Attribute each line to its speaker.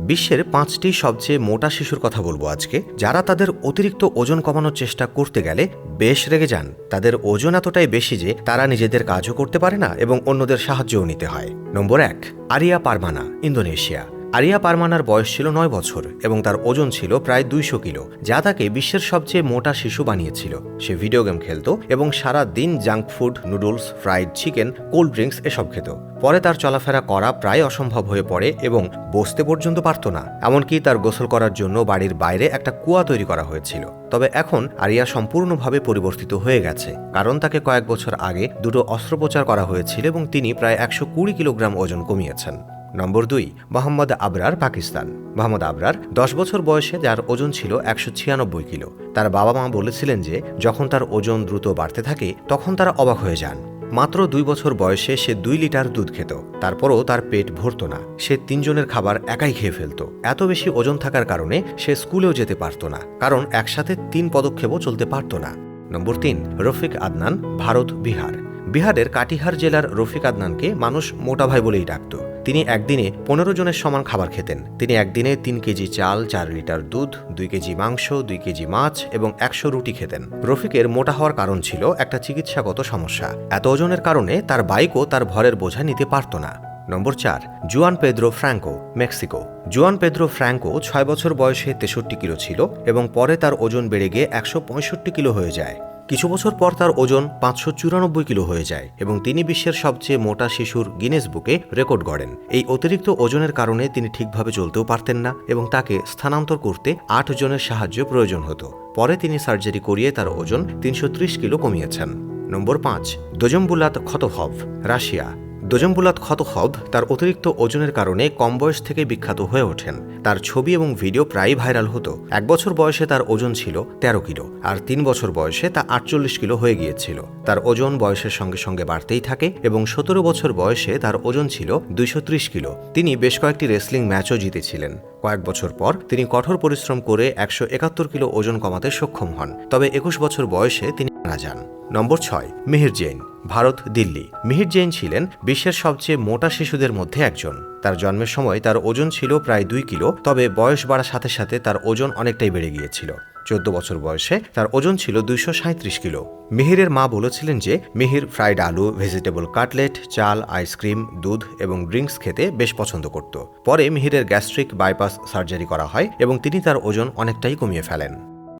Speaker 1: বিশ্বের পাঁচটি সবচেয়ে মোটা শিশুর কথা বলব আজকে। যারা তাদের অতিরিক্ত ওজন কমানোর চেষ্টা করতে গেলে বেশ রেগে যান। তাদের ওজন এতটাই বেশি যে তারা নিজেদের কাজও করতে পারে না এবং অন্যদের সাহায্যও নিতে হয়। নম্বর এক, আরিয়া পারমানা ইন্দোনেশিয়া। আরিয়া পারমানার বয়স ছিল নয় বছর এবং তার ওজন ছিল প্রায় দুইশো কিলো, যা তাকে বিশ্বের সবচেয়ে মোটা শিশু বানিয়েছিল। সে ভিডিও গেম খেলত এবং সারা দিন junk food, noodles, fried chicken, cold drinks এসব খেত। পরে তার চলাফেরা করা প্রায় অসম্ভব হয়ে পড়ে এবং বসতে পর্যন্ত পারত না। এমনকি তার গোসল করার জন্য বাড়ির বাইরে একটা কুয়া তৈরি করা হয়েছিল। তবে এখন আরিয়া সম্পূর্ণভাবে পরিবর্তিত হয়ে গেছে, কারণ তাকে কয়েক বছর আগে দুটো অস্ত্রোপচার করা হয়েছিল এবং তিনি প্রায় একশো কুড়ি কিলোগ্রাম ওজন কমিয়েছেন। নম্বর দুই, মোহাম্মদ আবরার, পাকিস্তান। মোহাম্মদ আবরার দশ বছর বয়সে যার ওজন ছিল একশো ছিয়ানব্বই কিলো। তার বাবা মা বলেছিলেন যে, যখন তার ওজন দ্রুত বাড়তে থাকে, তখন তারা অবাক হয়ে যান। মাত্র দুই বছর বয়সে সে দুই লিটার দুধ খেত। তারপরও তার পেট ভরত না। সে তিনজনের খাবার একাই খেয়ে ফেলত। এত বেশি ওজন থাকার কারণে সে স্কুলেও যেতে পারত না। কারণ একসাথে তিন পদক্ষেপও চলতে পারত না। নম্বর তিন, রফিক আদনান, ভারত, বিহার। বিহারের কাটিহার জেলার রফিক আদনানকে মানুষ মোটা ভাই বলেই ডাকত। তিনি একদিনে পনেরো জনের সমান খাবার খেতেন। তিনি একদিনে তিন কেজি চাল, চার লিটার দুধ, দুই কেজি মাংস, দুই কেজি মাছ এবং একশো রুটি খেতেন। রফিকের মোটা হওয়ার কারণ ছিল একটা চিকিৎসাগত সমস্যা। এত ওজনের কারণে তার বাইকও তার ভরের বোঝা নিতে পারত না। নম্বর চার, Juan Pedro Franco, Mexico. Juan Pedro Franco ছয় বছর বয়সে তেষট্টি কিলো ছিল এবং পরে তার ওজন বেড়ে গিয়ে একশো পঁয়ষট্টি কিলো হয়ে যায়। কিছু বছর পর তার ওজন পাঁচশো চুরানব্বই কিলো হয়ে যায় এবং তিনি বিশ্বের সবচেয়ে মোটা শিশুর গিনেস বুকে রেকর্ড গড়েন। এই অতিরিক্ত ওজনের কারণে তিনি ঠিকভাবে চলতেও পারতেন না এবং তাকে স্থানান্তর করতে আট জনের সাহায্য প্রয়োজন হতো। পরে তিনি সার্জারি করিয়ে তার ওজন তিনশো ত্রিশ কিলো কমিয়েছেন। নম্বর পাঁচ দোজম্বুলাত খতহভ রাশিয়া। দোজম্বুলাত খতহব তার অতিরিক্ত ওজনের কারণে কম বয়স থেকে বিখ্যাত হয়ে ওঠেন। তার ছবি এবং ভিডিও প্রায় ভাইরাল হতো। এক বছর বয়সে তার ওজন ছিল তেরো কিলো আর তিন বছর বয়সে তা আটচল্লিশ কিলো হয়ে গিয়েছিল। তার ওজন বয়সের সঙ্গে সঙ্গে বাড়তেই থাকে এবং সতেরো বছর বয়সে তার ওজন ছিল দুইশো ত্রিশ কিলো। তিনি বেশ কয়েকটি রেসলিং ম্যাচও জিতেছিলেন। কয়েক বছর পর তিনি কঠোর পরিশ্রম করে একশো একাত্তর কিলো ওজন কমাতে সক্ষম হন। তবে একুশ বছর বয়সে তিনি মারা যান। নম্বর ছয়, মিহির জৈন, ভারত, দিল্লি। মিহির জৈন ছিলেন বিশ্বের সবচেয়ে মোটা শিশুদের মধ্যে একজন। তার জন্মের সময় তার ওজন ছিল প্রায় দুই কিলো, তবে বয়স বাড়ার সাথে সাথে তার ওজন অনেকটাই বেড়ে গিয়েছিল। চোদ্দ বছর বয়সে তার ওজন ছিল দুইশো সাঁত্রিশ কিলো। মিহিরের মা বলেছিলেন যে, মিহির ফ্রাইড আলু, ভেজিটেবল কাটলেট, চাল, আইসক্রিম, দুধ এবং ড্রিঙ্কস খেতে বেশ পছন্দ করত। পরে মিহিরের গ্যাস্ট্রিক বাইপাস সার্জারি করা হয় এবং তিনি তার ওজন অনেকটাই কমিয়ে ফেলেন।